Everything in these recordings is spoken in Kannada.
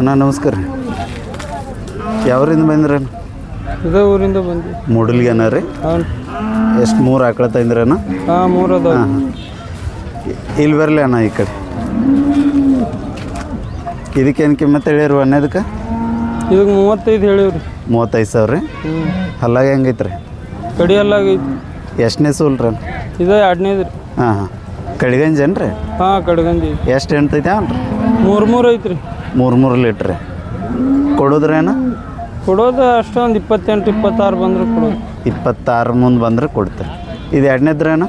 ಅಣ್ಣ ನಮಸ್ಕಾರ ರೀ. ಯಾವ್ರಿಂದ ಬಂದ್ರಣ್ಣ ಇದೇ ಊರಿಂದ ಬಂದ್ವಿ. ಮೂಡಲ್ಗೆನ ರೀ? ಹಾಂ ಎಷ್ಟು ಮೂರು ಆಕಳ ತಂದ್ರಣ್ಣ ಹಾಂ ಮೂರು ಅದ ಹಾಂ ಇಲ್ಲಿ ಬರಲಿ ಅಣ್ಣ ಈ ಕಡೆ. ಇದಕ್ಕೇನು ಕಿಮ್ಮತ್ತು ಹೇಳಿರು ಅನ್ನೋದಕ್ಕೆ ಇದಕ್ಕೆ? ಮೂವತ್ತೈದು ಹೇಳಿವ್ರಿ. ಮೂವತ್ತೈದು ಸಾವಿರ ರೀ? ಹಲ್ಲಾಗ ಹೆಂಗೈತೆ ರೀ ಕಡಿ ಹಲ್ಲಾಗೈತಿ ಎಷ್ಟನೇ ಸೂಲ್ ರೀ ಇದೇ ಎರಡನೇದು ರೀ. ಹಾಂ ಹಾಂ. ಕಡಿಗಂಜನ್ ರೀ ಹಾಂ ಕಡ್ಗಂಜಿ. ಎಷ್ಟು ಎಂಟೈತೆ ಅನ್ರಿ ಮೂರು ಮೂರು ಐತ್ರಿ. ಮೂರು ಮೂರು ಲೀಟ್ರ್ ಕೊಡೋದ್ರೇನ ಕೊಡೋದು ಅಷ್ಟೊಂದು ಇಪ್ಪತ್ತೆಂಟು ಇಪ್ಪತ್ತಾರು ಬಂದ್ರೆ ಕೊಡೋದು. ಇಪ್ಪತ್ತಾರು ಮುಂದೆ ಬಂದ್ರೆ ಕೊಡ್ತೀರಿ ಇದು ಎರಡನೇದ್ರೇನ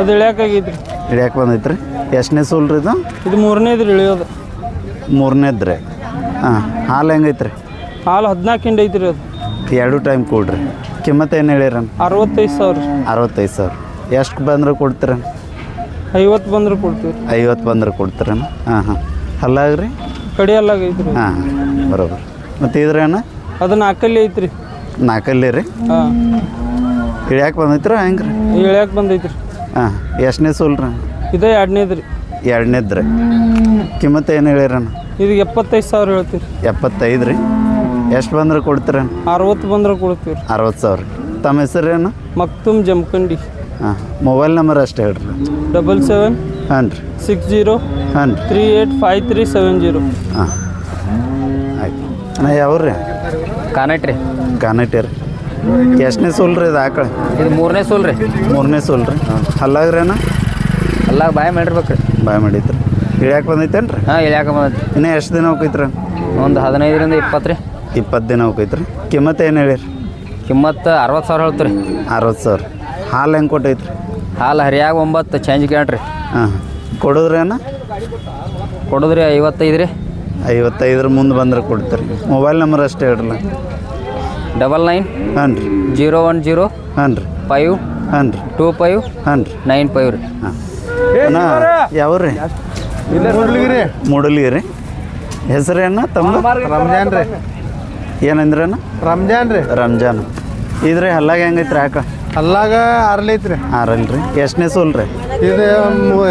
ಅದು ಇಳ್ಯಾಕಾಗೈತ್ರಿ ಹಿಡಿಯಕ್ಕೆ ಬಂದೈತೆ ರೀ ಎಷ್ಟನೇ ಸೂಲ್ ರೀ ಇದು? ಇದು ಮೂರನೇದು ರೀ ಇಳಿಯೋದು. ಮೂರನೇದ್ರಿ. ಹಾಂ ಹಾಲು ಹೆಂಗೈತೆ ರೀ ಹಾಲು ಹದಿನಾಲ್ಕು ಹಿಂಡಿ ಐತ್ರಿ ಅದು. ಎರಡು ಟೈಮ್ ಕೊಡ್ರಿ. ಕಿಮ್ಮತ್ತು ಏನು ಹೇಳಿರನ್ ಅರವತ್ತೈದು ಸಾವಿರ. ಅರವತ್ತೈದು ಸಾವಿರ. ಎಷ್ಟು ಬಂದ್ರೆ ಕೊಡ್ತೀರ ಐವತ್ತು ಬಂದ್ರೆ ಕೊಡ್ತೀವಿ. ಐವತ್ತು ಬಂದ್ರೆ ಕೊಡ್ತೀರೇನು? ಹಾಂ ಹಾಂ. ಹಲ್ಲಾಗ ರೀ ಕಡಿ ಅಲ್ಲಾಗೈತ್ರಿ ಹಾಂ ಬರೋಬರ್. ಮತ್ತು ಇದ್ರೇನ ಅದು ನಾಲ್ಕಲ್ಲಿ ಐತ್ರಿ. ನಾಲ್ಕಲ್ಲಿ ರೀ? ಹಾಂ. ಇಳ್ಯಾಕೆ ಬಂದೈತ್ರ ಹೆಂಗೆ ರೀ ಇಳ್ಯಾಕೆ ಬಂದೈತ್ರಿ. ಹಾಂ ಎಷ್ಟನೇ ಸೂಲ್ ಇದು ಇದೇ ಎರಡನೇದು ರೀ. ಎರಡನೇದು ರೀ. ಕಿಮ್ಮತ್ತು ಏನು ಹೇಳಿರಣ್ಣ ಇದು ಎಪ್ಪತ್ತೈದು ಸಾವಿರ ಹೇಳ್ತೀವಿ ಎಪ್ಪತ್ತೈದು ರೀ. ಎಷ್ಟು ಬಂದ್ರೆ ಕೊಡ್ತೀರ ಅರವತ್ತು ಬಂದ್ರೆ ಕೊಡ್ತೀವಿ ಅರವತ್ತು ಸಾವಿರ ತಮ್ಮ ಹೆಸರೇನು ಮಕ್ತುಮ್ ಜಮಖಂಡಿ ಹಾಂ ಮೊಬೈಲ್ ನಂಬರ್ ಅಷ್ಟೇ ಹೇಳ್ರಿ. ಡಬಲ್ ಸೆವೆನ್ ಹಾಂ ರೀ. ಸಿಕ್ಸ್ ಜೀರೋ ಹಾಂ ರೀ three eight five three seven zero. ಹಾಂ. ಆಯ್ತು. ಅಣ್ಣ ಯಾವ್ರಿ ಕಾನೆಟ್ ರೀ. ಕಾನಟ್ಟಿ ರೀ ಎಷ್ಟನೇ ಸೋಲ್ ರೀ ಇದು ಆಕಳ ಇದು ಮೂರನೇ ಸೋಲ್ ರೀ. ಮೂರನೇ ಸೋಲ್ ರೀ. ಹಲ್ಲಾಗ್ರಿ ಅಣ್ಣ? ಎಲ್ಲ ಬಾಯ್ ಮಾಡಿರ್ಬೇಕು ರೀ. ಬಾಯ್ ಮಾಡಿತ್ತು. ಇಳ್ಯಾಕೆ ಬಂದೈತೇನು ರೀ? ಹಾಂ ಇಳ್ಯಾಕ ಬಂದೈತಿ ಇನ್ನೂ ಎಷ್ಟು ದಿನ ಹೋಗೈತ್ರಿ ಒಂದು ಹದಿನೈದರಿಂದ ಇಪ್ಪತ್ತು ರೀ. ಇಪ್ಪತ್ತು ದಿನ ಹೋಗೈತ್ರಿ ಕಿಮ್ಮತ್ತು ಏನು ಹೇಳಿರಿ? ಕಿಮ್ಮತ್ತು ಅರವತ್ತು ಸಾವಿರ ಹೇಳ್ತು ರೀ ಅರವತ್ತು ಸಾವಿರ. ಹಾಲು ಹೆಂಗೆ ಕೊಟ್ಟೈತ್ರಿ? ಹಾಲು ಹರಿಯಾಗ ಒಂಬತ್ತು ಚೇಂಜ್ ಕೇಳ್ರಿ ಹಾಂ. ಕೊಡೋದ್ರಿ ಅಣ್ಣ? ಕೊಡೋದ್ರಿ ಐವತ್ತೈದು ರೀ. ಐವತ್ತೈದರ ಮುಂದೆ ಬಂದ್ರೆ ಕೊಡ್ತೀರಿ. ಮೊಬೈಲ್ ನಂಬರ್ ಅಷ್ಟೇ ಹೇಳ್ರಲ್ಲ ಡಬಲ್ ನೈನ್ ಹಾಂ ರೀ. ಜೀರೋ ಒನ್ ಜೀರೋ ಹಾಂ ರೀ. ಫೈವ್ ಹಾಂ ರೀ. ಟೂ ಫೈವ್ ಹಾಂ ರೀ. ನೈನ್ ಫೈವ್ ರೀ. ಹಾಂ. ಅಣ್ಣ ರೀ? ಮೂಡಲಿ ರೀ. ಹೆಸರೇನ ತಮ್ಮ ರಂಜಾನ್ ರೀ ಏನಂದ್ರಣ್ಣ ರಂಜಾನ್ ರೀ. ರಂಜಾನ್ ಇದ್ರಿ ಹಲ್ಲಾಗ ಹೆಂಗೈತ್ರಿ ಆಕ ಅಲ್ಲಾಗ ಆರ್ಲೈತ್ರಿ ಆರಲ್ ರೀ ಎಷ್ಟನೇ ಸೋಲ್ರಿ? ರೀ ಇದು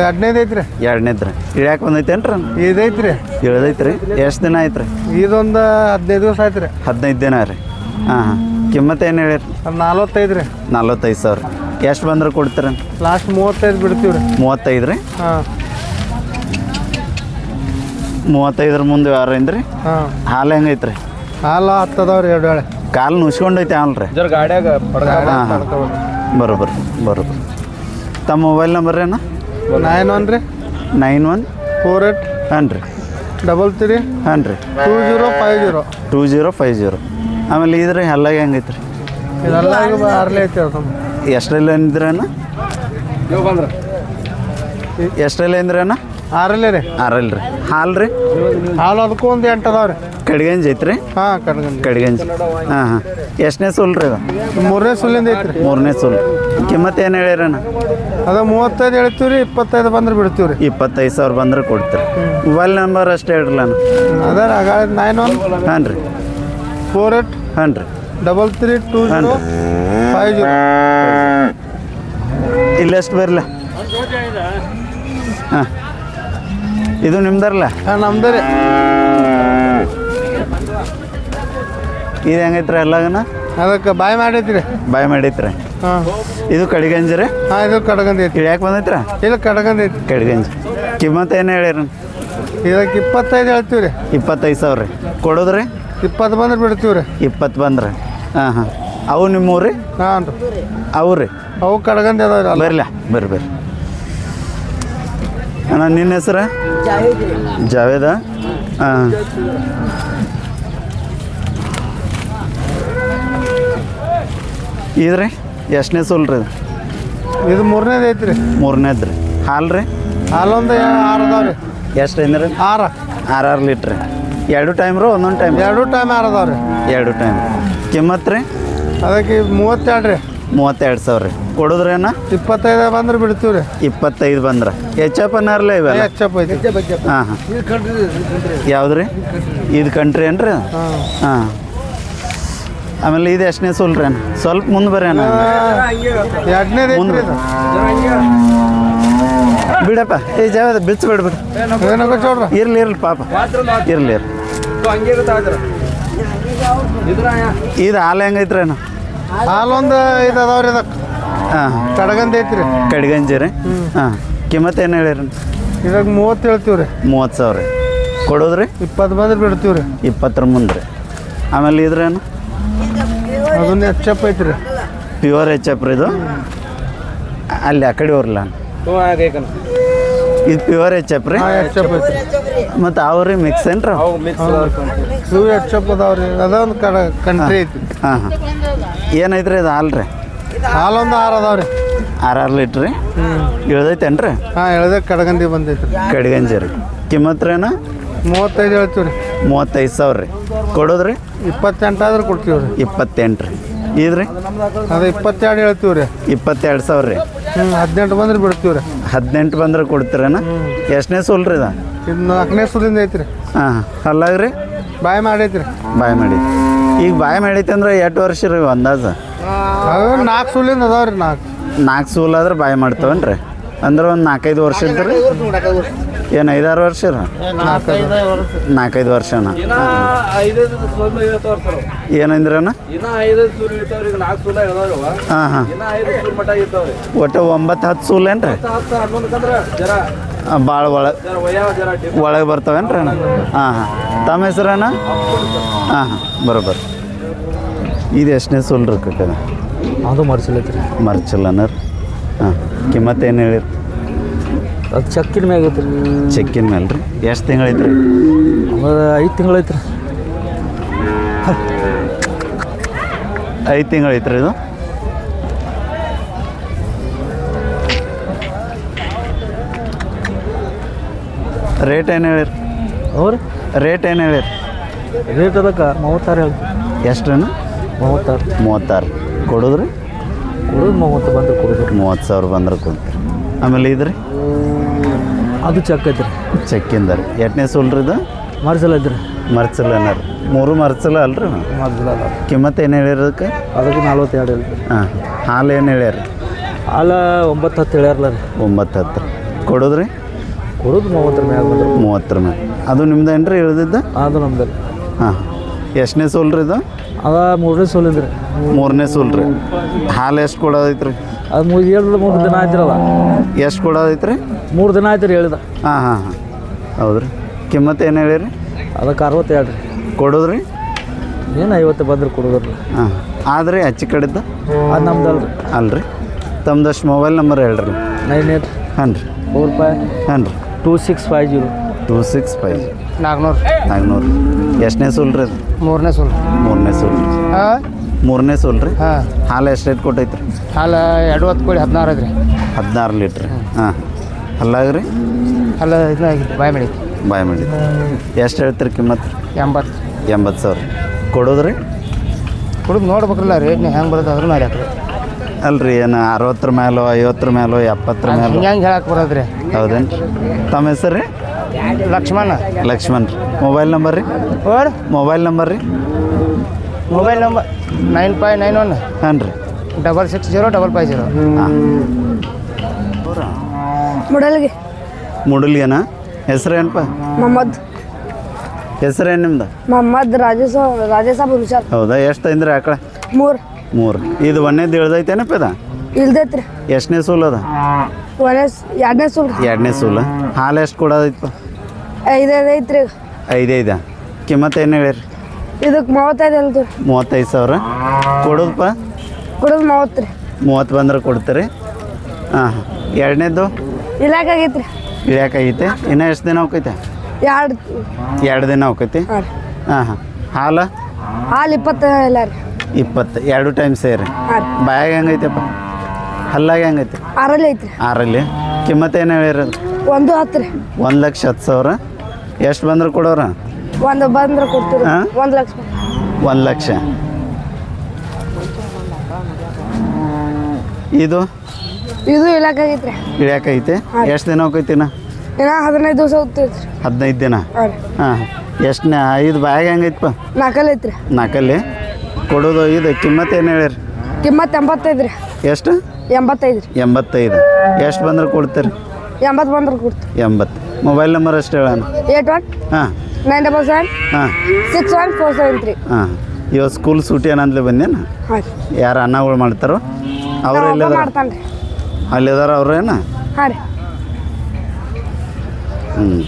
ಎರಡನೇದು ಐತ್ರಿ. ಎರಡನೇದು ರೀ. ಇಳ್ಯಾಕೆ ಬಂದೈತೇನ್ರಿ ಇದೈತ್ರಿ. ರೀ ಎಷ್ಟು ದಿನ ಆಯ್ತು ರೀ ಇದೊಂದು ಹದಿನೈದು ದಿವಸ ಆಯ್ತು ರೀ ಹದಿನೈದು ದಿನ ರೀ. ಹಾಂ ಹಾಂ. ಕಿಮ್ಮತ್ತು ಏನು ಹೇಳಿರಿ? ನಲ್ವತ್ತೈದು ರೀ. ನಲ್ವತ್ತೈದು ಸಾವಿರ. ಎಷ್ಟು ಬಂದ್ರೆ ಕೊಡ್ತೀರ? ಲಾಸ್ಟ್ ಮೂವತ್ತೈದು ಬಿಡ್ತೀವಿ ರೀ ಮೂವತ್ತೈದು ರೀ? ಹಾಂ. ಮೂವತ್ತೈದರ ಮುಂದೆ ಏನು ರೀ ಹಾಂ. ಹಾಲು ರೀ ಹಾಲು ಹತ್ತದವ್ರಿ ಎರಡು ವೇಳೆ ಕಾಲು ನುಸ್ಕೊಂಡೈತೆ ಹಾಲು ರೀ. ಗಾಡ್ಯಾಗ ಹಾಂ ಹಾಂ. ಬರೋಬ್ಬರ ಬರೋಬ್ಬರ ತಮ್ಮ ಮೊಬೈಲ್ ನಂಬರ್ ಏನ? ನೈನ್ ಒನ್ ರೀ ನೈನ್ ಒನ್ ಫೋರ್ ಏಟ್ ಹಾಂ ರೀ ಡಬಲ್ ತ್ರೀ ಹಾಂ ರೀ two zero five zero two zero five zero ಆಮೇಲೆ ಇದ್ರ ಎಲ್ಲ ಹೆಂಗೈತ್ರಿ? ಇದೆಲ್ಲ ಆರ್ಲೆ ಐತಿ ಅದು ಎಷ್ಟರಲ್ಲಿ ಅಂದ್ರಣ್ಣ ಎಷ್ಟರಲ್ಲಿ ಅಂದ್ರಣ್ಣ ಆರಲ್ಲೇ ರೀ. ಆರಲ್ಲಿ ರೀ ಹಾಲು ರೀ ಹಾಲು ಅದಕ್ಕೂ ಒಂದು ಎಂಟು ಅದಾವ್ರಿ. ಕಡ್ಗಂಜ್ ಐತ್ರಿ? ಹಾಂ ಕಡ್ಗಂಜಿ. ಕಡ್ಗಂಜ್. ಹಾಂ ಹಾಂ. ಎಷ್ಟನೇ ಸುಲ್ ರೀ ಅದು? ಮೂರನೇ ಸುಲಿಂದ ಐತ್ರಿ. ಮೂರನೇ ಸುಲ್. ಕಿಮ್ಮತ್ ಏನು ಹೇಳಿರಣ್ಣ ಅದು ಮೂವತ್ತೈದು ಹೇಳ್ತೀವಿ ರೀ ಇಪ್ಪತ್ತೈದು ಬಂದ್ರೆ ಬಿಡ್ತೀವಿ ರೀ ಇಪ್ಪತ್ತೈದು ಸಾವಿರ ಬಂದ್ರೆ ಕೊಡ್ತೀರಿ. ಮೊಬೈಲ್ ನಂಬರ್ ಅಷ್ಟೇ ಹೇಳ್ರಲ್ಲ ಅದ ನೈನ್ ಒನ್ ಹಾಂ ರೀ. ಫೋರ್ ಏಟ್ ಹಾಂ ರೀ. Double three two zero five zero. ಇಲ್ಲೆಷ್ಟು ಬರಲ್ಲ ಹಾಂ. ಇದು ನಿಮ್ದಲ್ಲ ನಮ್ದರ. ಇದು ಹೆಂಗೈತ್ರಿ ಎಲ್ಲಗನ? ಅದಕ್ಕೆ ಬಾಯ್ ಮಾಡೈತ್ರಿ ಬಾಯ್ ಮಾಡೈತ್ರಿ ಹಾಂ. ಇದು ಕಡಿಗಂಜಿ ರೀ ಹಾಂ ಇದು ಕಡಗಂಜಿ ಐತಿ ಯಾಕೆ ಬಂದೈತ್ರ? ಇಲ್ಲ ಕಡಗಂಜಿ ಐತಿ ಕಡಿಗಂಜ್. ಕಿಮ್ಮತ್ತು ಏನು ಹೇಳಿರಿ ಇದಕ್ಕೆ ಇಪ್ಪತ್ತೈದು ಹೇಳ್ತೀವಿ ರೀ ಇಪ್ಪತ್ತೈದು ಸಾವಿರ. ರೀ ಕೊಡೋದ್ರಿ? ಇಪ್ಪತ್ತು ಬಂದ್ರೆ ಬಿಡ್ತೀವಿ ರೀ ಇಪ್ಪತ್ತು ಬಂದ್ರೆ. ಹಾಂ ಹಾಂ. ಅವು ನಿಮ್ಮೂರಿ? ಹಾಂ ರೀ ಅವು ರೀ ಅವು ಕಡ್ಗಂದ್ ಅದಾವ ಬರ್ಲ ಬರ್ರಿ ಬರ್ರಿ. ಅಣ್ಣ ನಿನ್ನ ಹೆಸರು? ಜಾವೇದ? ಹಾಂ ಇದ್ರಿ ಎಷ್ಟನೇ ಸೋಲ್ ರೀ ಇದು? ಇದು ಮೂರನೇದು ಐತಿ ರೀ ಮೂರನೇದು ರೀ. ಹಾಲು ರೀ? ಹಾಲೊಂದು ಆರು ಅದಾವ ರೀ. ಎಷ್ಟು ರೀ ಆರು. ಆರು ಆರು ಲೀಟ್ರ್. ಎರಡು ಟೈಮ್ ರೀ ಒಂದೊಂದು ಟೈಮ್ ಎರಡು ಟೈಮ್ ಆರು ಅದಾವ ರೀ. ಎರಡು ಟೈಮ್. ಕಿಮ್ಮತ್ತು ರೀ? ಅದಕ್ಕೆ ಮೂವತ್ತೆರಡು ರೀ. ಮೂವತ್ತೆರಡು ಸಾವಿರ ರೀ. ಕೊಡೋದ್ರೇನ? ಇಪ್ಪತ್ತೈದು ಬಂದ್ರೆ ಬಿಡ್ತೀವಿ ರೀ. ಇಪ್ಪತ್ತೈದು ಬಂದ್ರೆ. ಹೆಚ್ಚಪ್ಪನಾರ್ಲ ಇವೆಲ್ಲ? ಹೆಚ್ಚಪ್ಪ ಐತಿ. ಹಾಂ ಹಾಂ. ಯಾವ್ದು ರೀ ಇದು ಕಂಟ್ರಿ ಏನ್ರಿ ಹಾಂ. ಹಾಂ. ಆಮೇಲೆ ಇದು ಎಷ್ಟನೇ ಸೂಲ್ ರೀ ಸ್ವಲ್ಪ ಮುಂದೆ ರೀ ಇದು. ಬಿಡಪ್ಪ. ಏ ಜಾವ ಬಿಚ್ಚ ಬಿಡು ಇರ್ಲಿ ಇರ್ಲಿ ಪಾಪ. ಇರ್ಲಿ ಇರ್ಲಿ. ಇದು ಹಾಲು ಹೆಂಗೈತ್ರೇನು ಅಣ್ಣ? ಹಾಲೊಂದು ಇದು ಅದಾವ್ರಿ ಅದಕ್ಕೆ. ಹಾಂ. ಕಡಗಂದ ಐತ್ರಿ. ಕಡ್ಗಂಜಿ ರೀ? ಹಾಂ. ಕಿಮ್ಮತ್ ಏನು ಹೇಳಿರಿ? ಇದಾಗ ಮೂವತ್ತು ಹೇಳ್ತೀವಿ ರೀ ಮೂವತ್ತು ಸಾವಿರ ರೀ. ಕೊಡೋದ್ರಿ? ಇಪ್ಪತ್ತು ಬಂದ್ರೆ ಬಿಡ್ತೀವಿ ರೀ ಇಪ್ಪತ್ತರ ಮುಂದೆ ರೀ ಆಮೇಲೆ ಇದ್ರೇನು ಅದನ್ನ ಐತಿ ಐತ್ರಿ. ಪ್ಯೂರ್ ಎಚ್ ಎಪ್ ರೀ ಇದು? ಅಲ್ಲಿ ಆ ಕಡೆ ಹೋರ್ಲ? ಇದು ಪ್ಯೂರ್ ಎಚ್ ಎಪ್ ರೀ? ಹಾಂ ಎಪ್ ಐತ್ರಿ. ಮತ್ತು ಅವ್ರಿ ಮಿಕ್ಸ್ ಏನ್ರಿ? ಇವು ಎಪ್ ಅದಾವ್ರಿ ಅದೊಂದು ಕಡ ಕಂಟ್ರಿ ಐತಿ ಹಾಂ ಹಾಂ. ಏನೈತ್ರಿ ಇದು ಹಾಲು ರೀ? ಹಾಲೊಂದು ಆರು ಅದಾವ್ರಿ. ಆರು ಆರು ಲೀಟ್ರ್ ರೀ? ಇಳ್ದೈತೇನು ರೀ ಹಾಂ ಹೇಳ್ದೆ ಕಡಗಂದಿ ಕಡ್ಗಂಜಿ ರೀ. ಕಿಮ್ಮತ್ತು ರೀ ಮೂವತ್ತೈದು ಹೇಳ್ತೀವಿ ರೀ ಮೂವತ್ತೈದು ಸಾವಿರ ರೀ. ಕೊಡೋದ್ರಿ? ಇಪ್ಪತ್ತೆಂಟು ಆದ್ರೆ ಕೊಡ್ತೀವಿ ರೀ ಇಪ್ಪತ್ತೆಂಟು ರೀ. ಇದ್ರಿ? ಅದು ಇಪ್ಪತ್ತೆರಡು ಹೇಳ್ತೀವಿ ರೀ ಇಪ್ಪತ್ತೆರಡು ಸಾವಿರ ರೀ. ಹ್ಞೂ ಹದಿನೆಂಟು ಬಂದ್ರೆ ಬಿಡ್ತೀವಿ ರೀ ಹದಿನೆಂಟು ಬಂದ್ರೆ ಕೊಡ್ತೀರೇನ ಎಷ್ಟನೇ ಸೋಲ್ ರೀ ಇದು? ಇದು ನಾಲ್ಕನೇ ಸೂಲಿಂದ ಐತ್ರಿ. ಹಾಂ ಅಲ್ಲಾಗ್ರಿ ಬಾಯ್ ಮಾಡೈತ್ರಿ. ಬಾಯ್ ಮಾಡಿ. ಈಗ ಬಾಯ್ ಮಾಡೈತೆ ಅಂದ್ರೆ ಎಷ್ಟು ವರ್ಷ ರೀ ಅಂದಾಜು? ನಾಲ್ಕು ಸೂಲಿಂದ ಅದಾವ್ರಿ ನಾಲ್ಕು. ನಾಲ್ಕು ಸೂಲ್ ಆದ್ರೆ ಬಾಯ್ ಮಾಡ್ತವನ್ರಿ. ರೀ ಅಂದ್ರೆ ಒಂದು ನಾಲ್ಕೈದು ವರ್ಷ ಇದ್ರಿ? ಏನು ಐದಾರು ವರ್ಷ ನಾಲ್ಕೈದು ವರ್ಷನ. ಏನಂದ್ರಣ್ಣ ಹಾಂ ಹಾಂ. ಒಟ್ಟು ಒಂಬತ್ತು ಹತ್ತು ಸೂಲ್ ಏನು ರೀ ಭಾಳ ಒಳಗೆ ಒಳಗೆ ಬರ್ತಾವೇನು ರೀ ಅಣ್ಣ? ಹಾಂ ಹಾಂ. ತಮ್ಮ ಹೆಸರಣ್ಣ? ಹಾಂ ಹಾಂ. ಬರೋಬ್ಬರ ಇದು ಎಷ್ಟನೇ ಸೂಲ್ ರೀ ಕಟ್ಟದ ಅದು ಮರ್ಚಿಲ್ಲ ಮರ್ಚಲ್ಲನ ರೀ ಹಾಂ. ಕಿಮ್ಮತ್ತೇನು ಏನು ಹೇಳಿರಿ? ಅದು ಚಕ್ಕಿನ ಮ್ಯಾಗ ಐತ್ರಿ. ಚೆಕ್ಕಿನ ಮೇಲೆ ರೀ? ಎಷ್ಟು ತಿಂಗಳೈತೆ ರೀ ಅದು ಐದು ತಿಂಗಳೈತ್ರಿ ಐದು ತಿಂಗಳೈತ್ರಿ ಇದು? ರೇಟ್ ಏನು ಹೇಳಿರಿ? ಅವ್ರಿ ರೇಟ್ ಏನು ಹೇಳಿರಿ? ರೇಟ್ ಅದಕ್ಕೆ ಮೂವತ್ತಾರು ಹೇಳಿ ಎಷ್ಟು ಮೂವತ್ತಾರು. ಮೂವತ್ತಾರು. ಕೊಡೋದ್ರಿ? ಕೊಡೋದು ಮೂವತ್ತು ಬಂದ್ರೆ ಕೊಡೋದು ಮೂವತ್ತು ಸಾವಿರ ಬಂದ್ರೆ ಕೊಡ್ತೀರಿ. ಆಮೇಲೆ ಇದ್ರಿ? ಅದು ಚೆಕ್ ಐತ್ರಿ. ಚೆಕ್ಕಿಂದ ರೀ ಎಟ್ನೇ ಸೂಲ್ ರೀ ಇದು? ಮರ್ಸಲ್ ಐತ್ರಿ. ಮರ್ಸಲ್ ಅನ್ನ ಮೂರು ಮರ್ಚಲ ಅಲ್ರಿ ಮರ್ಸಲ್ ಅದ ಕಿಮ್ಮತ್ತು ಏನು ಹೇಳಿರೋದಕ್ಕೆ ಅದಕ್ಕೆ? ನಲ್ವತ್ತೆರಡು ಹೇಳಿ ಹಾಂ. ಹಾಲು ಏನು ಹೇಳ್ಯಾರ? ಅಲ್ಲ ಒಂಬತ್ತು ಹತ್ತು ಹೇಳ್ಯಾರಲ್ಲ ರೀ. ಒಂಬತ್ತು ಹತ್ತು. ಕೊಡೋದ್ರಿ? ಕೊಡೋದು ಮೂವತ್ತರ ಮ್ಯಾಗ ಆಗ್ಬೋದು ಮೂವತ್ತರ ಮೇಲೆ ಅದು ನಿಮ್ದು ಏನು ರೀ ಇಳ್ದಿದ್ದು ಅದು ನಮ್ದು ಹಾಂ. ಎಷ್ಟನೇ ಸೋಲ್ರಿ ಇದು? ಅದ ಮೂರನೇ ಸೋಲಿದ್ರಿ ಮೂರನೇ ಸೋಲ್ರಿ. ಹಾಲು ಎಷ್ಟು ಕೊಡೋದೈತೆ ರೀ ಅದು ಮೂರು ಹೇಳಿದ್ರೆ ಮೂರು ದಿನ ಆಯ್ತಿರಲ್ಲ. ಎಷ್ಟು ಕೊಡೋದೈತೆ ರೀ ಮೂರು ದಿನ ಆಯ್ತು ರೀ ಹೇಳಿದ. ಹಾಂ ಹಾಂ ಹಾಂ. ಹೌದು ರೀ ಕಿಮ್ಮತ್ತು ಏನು ಹೇಳಿರಿ? ಅದಕ್ಕೆ ಅರವತ್ತೆರಡು ರೀ ಕೊಡೋದ್ರಿ? ಏನು ಐವತ್ತು ಬಂದ್ರೆ ಕೊಡೋದ್ರಿ ಹಾಂ ಆದ್ರೆ ಹಚ್ಚಿ ಕಡೆದ್ದು? ಅದು ನಮ್ದು ರೀ ಅಲ್ರಿ. ತಮ್ದಷ್ಟು ಮೊಬೈಲ್ ನಂಬರ್ ಹೇಳ್ರಿ ನೈನ್ ಏಟ್ ಹಾಂ ರೀ. ಫೋರ್ ಫೈವ್ ಹಾಂ ರೀ. Two six five zero. Two six five ನಾಲ್ಕುನೂರು ನಾಲ್ಕುನೂರು ಎಷ್ಟನೇ ಸೂಲ್ರಿ ಅದು? ಮೂರನೇ ಸುಲ್. ಮೂರನೇ ಸೂಲ್ರಿ ಹಾಂ ಮೂರನೇ ಸೋಲ್ ರೀ ಹಾಂ. ಹಾಲು ಎಷ್ಟು ರೇಟ್ ಕೊಟ್ಟೈತ್ರಿ? ಹಾಲು ಎರಡು ಹತ್ತು ಕೋಳಿ ಹದಿನಾರು ಐತ್ರಿ ಹದಿನಾರು ಲೀಟ್ರ್. ಹಾಂ. ಅಲ್ಲಾಗ್ರಿ ಅಲ್ಲ ಹಲ್ಲ ಆಗಿತ್ತು ಬಾಯ್ ಮಾಡಿ ಬಾಯ್ ಮಾಡಿ ಎಷ್ಟು ಹೇಳ್ತೀರಿ ಕಿಮ್ಮತ್ತು ಎಂಬತ್ತು. ಎಂಬತ್ತು ಸಾವಿರ. ಕೊಡೋದ್ರಿ? ಕುಡಿದು ನೋಡ್ಬೇಕಲ್ಲ ರೇಟ್ನ ಹೆಂಗೆ ಬರುತ್ತೆ ಅದ್ರ ಮೇಲೆ ಹಾಕ್ರಿ. ಅಲ್ರಿ ಏನು ಅರವತ್ತರ ಮೇಲೋ ಐವತ್ತರ ಮೇಲೋ ಎಪ್ಪತ್ತರ ಮೇಲೋ ಹಿಂಗೆ ಹೆಂಗೆ ಹೇಳಕ್ಕೆ ರೀ ಹೌದೇನು ತಮ್ಮ ಹೆಸರು ರೀ ಲಕ್ಷ್ಮಣ. ಲಕ್ಷ್ಮಣ್ ರೀ ಮೊಬೈಲ್ ನಂಬರ್ ರೀ ಮೊಬೈಲ್ ನಂಬರ್ ರೀ mobile number nine five nine one ಹಾಂ ರೀ. Double six zero double five zero ಹಾಂ. ಮುಡಲ್ಗೆ. ಮುಡಲ್ಗೆನ? ಹೆಸ್ರೇನಪ್ಪ ಮೊಹಮ್ಮದ್. ಹೆಸ್ರೇನು ನಿಮ್ದು? ಮೊಹಮ್ಮದ್ ರಾಜೇಶ ರಾಜೇಶ ಹುಷಾರ್. ಹೌದಾ? ಎಷ್ಟು ತಂದ್ರಿ ಆಕಳ ಮೂರು. ಮೂರು. ಇದು ಒಂದೇದು ಇಳ್ದೈತೇನಪ್ಪ ಇದು? ಇಲ್ದೈತ್ರಿ ಎಷ್ಟನೇ ಸೂಲ್ ಅದ? ಒಂದೇ ಎರಡನೇ ಸೂಲ್. ಎರಡನೇ ಸೂಲ. ಹಾಲು ಎಷ್ಟು ಕೊಡೋದೈತಪ್ಪ ಐದೈದು ಐತ್ರಿ. ಐದೈದ. ಕಿಮ್ಮತ್ತು ಏನು ಹೇಳಿರಿ? ಇದಕ್ಕೆ ಮೂವತ್ತೈದು ಹೇಳ್ತೀವಿ. ಮೂವತ್ತೈದು ಸಾವಿರ. ಕೊಡೋದಪ್ಪ ಕೊಡೋದು ಮೂವತ್ತು ರೀ. ಮೂವತ್ತು ಬಂದ್ರೆ ಕೊಡ್ತೀರಿ. ಹಾಂ ಎರಡನೇದು? ಇಲಾಕಾಗೈತ್ರಿ ಇಳ್ಯಾಕೈತೆ ಇನ್ನೂ ಎಷ್ಟು ದಿನ ಹೋಗೈತೆ? ಎರಡು. ಎರಡು ದಿನ ಹೋಗೈತಿ. ಹಾಂ ರೀ. ಹಾಂ ಹಾಂ. ಹಾಲು? ಹಾಲು ಇಪ್ಪತ್ತು ಇಲ್ಲ ರೀ. ಇಪ್ಪತ್ತು. ಎರಡು ಟೈಮ್ ಸೇರಿ. ಹಾಂ ರೀ. ಬಾಯಾಗ ಹೆಂಗೈತೆಪ್ಪ? ಹಲ್ಲಾಗ ಹೆಂಗೈತೆ? ಆರಲ್ಲಿ ಐತ್ರಿ. ಆರಲ್ಲಿ. ಕಿಮ್ಮತ್ತು ಏನು ಹೇಳಿರೋದು? ಒಂದು ಹತ್ತು ರೀ. ಒಂದು ಲಕ್ಷ ಹತ್ತು ಸಾವಿರ. ಎಷ್ಟು ಬಂದ್ರೆ ಕೊಡೋರ? ಒಂದು ಬಂದ್ರೆ ಕೊಡ್ತೀರಾ. ಹಾ? ಒಂದು ಲಕ್ಷ. ಒಂದು ಲಕ್ಷ. ಇದು? ಇದು ಇಲಾಕಾಗೈತ್ರಿ ಇಳ್ಯಾಕೈತೆ ಎಷ್ಟು ದಿನ ಹೋಗೈತಿ ನಾ ಇನ್ನ ಹದಿನೈದು ದಿವಸ ಹೋಗ್ತೈತ್ರಿ. ಹದಿನೈದು ದಿನ? ಹಾಂ ಹಾಂ. ಎಷ್ಟನೇ ಐದು ಬ್ಯಾಗ್ ಹೆಂಗೈತಪ್ಪ ನಾಲ್ಕಲ್ಲಿ ಐತ್ರಿ ನಾಲ್ಕಲ್ಲಿ ಕೊಡೋದು ಇದು ಕಿಮ್ಮತ್ತು ಏನು ಹೇಳಿರಿ? ಕಿಮ್ಮತ್ತು ಎಂಬತ್ತೈದು ರೀ ಎಷ್ಟು? ಎಂಬತ್ತೈದು ರೀ ಎಂಬತ್ತೈದು. ಎಷ್ಟು ಬಂದ್ರೆ ಕೊಡ್ತೀರಿ? ಎಂಬತ್ತು ಬಂದ್ರೆ ಕೊಡ್ತೀರಿ ಎಂಬತ್ತು. ಮೊಬೈಲ್ ನಂಬರ್ ಅಷ್ಟು ಹೇಳೋಣ ಏಟ್ ಒನ್? ಹಾಂ. ನೈನ್ ಡಬಲ್ ಸೆವೆನ್ ಹಾಂ. Six one four seven three ಹಾಂ. ಇವತ್ತು ಸ್ಕೂಲ್ ಸೂಟಿ ಏನಂದ್ಲೆ ಬಂದೇನ ಹಾಂ ಯಾರು ಅನ್ನಗಳು ಮಾಡ್ತಾರೋ? ಅವ್ರು ಎಲ್ಲಿದಾರ? ಮಾಡ್ತಾನೆ ರೀ ಅಲ್ಲಿದಾರ ಏನು? ಹಾಂ ರೀ. ಹ್ಞೂ